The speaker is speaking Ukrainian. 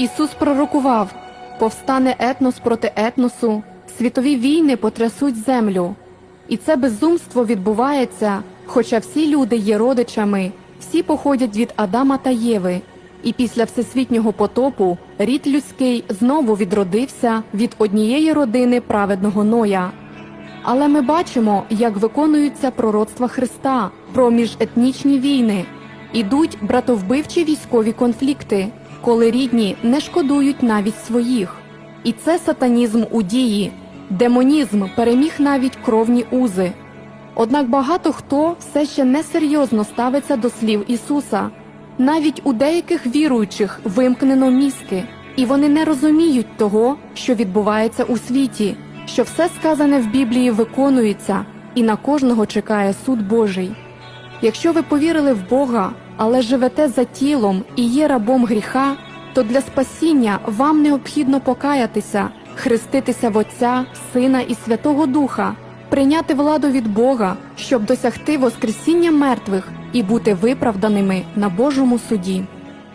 Ісус пророкував: повстане етнос проти етносу, світові війни потрясуть землю. І це безумство відбувається, хоча всі люди є родичами, всі походять від Адама та Єви. І після всесвітнього потопу рід людський знову відродився від однієї родини праведного Ноя. Але ми бачимо, як виконуються пророцтва Христа про міжетнічні війни. Ідуть братовбивчі військові конфлікти, коли рідні не шкодують навіть своїх. І це сатанізм у дії, демонізм переміг навіть кровні узи. Однак багато хто все ще несерйозно ставиться до слів Ісуса. Навіть у деяких віруючих вимкнено мізки, і вони не розуміють того, що відбувається у світі, що все сказане в Біблії виконується, і на кожного чекає суд Божий. Якщо ви повірили в Бога, але живете за тілом і є рабом гріха, то для спасіння вам необхідно покаятися, хреститися в Отця, Сина і Святого Духа, прийняти владу від Бога, щоб досягти Воскресіння мертвих і бути виправданими на Божому суді.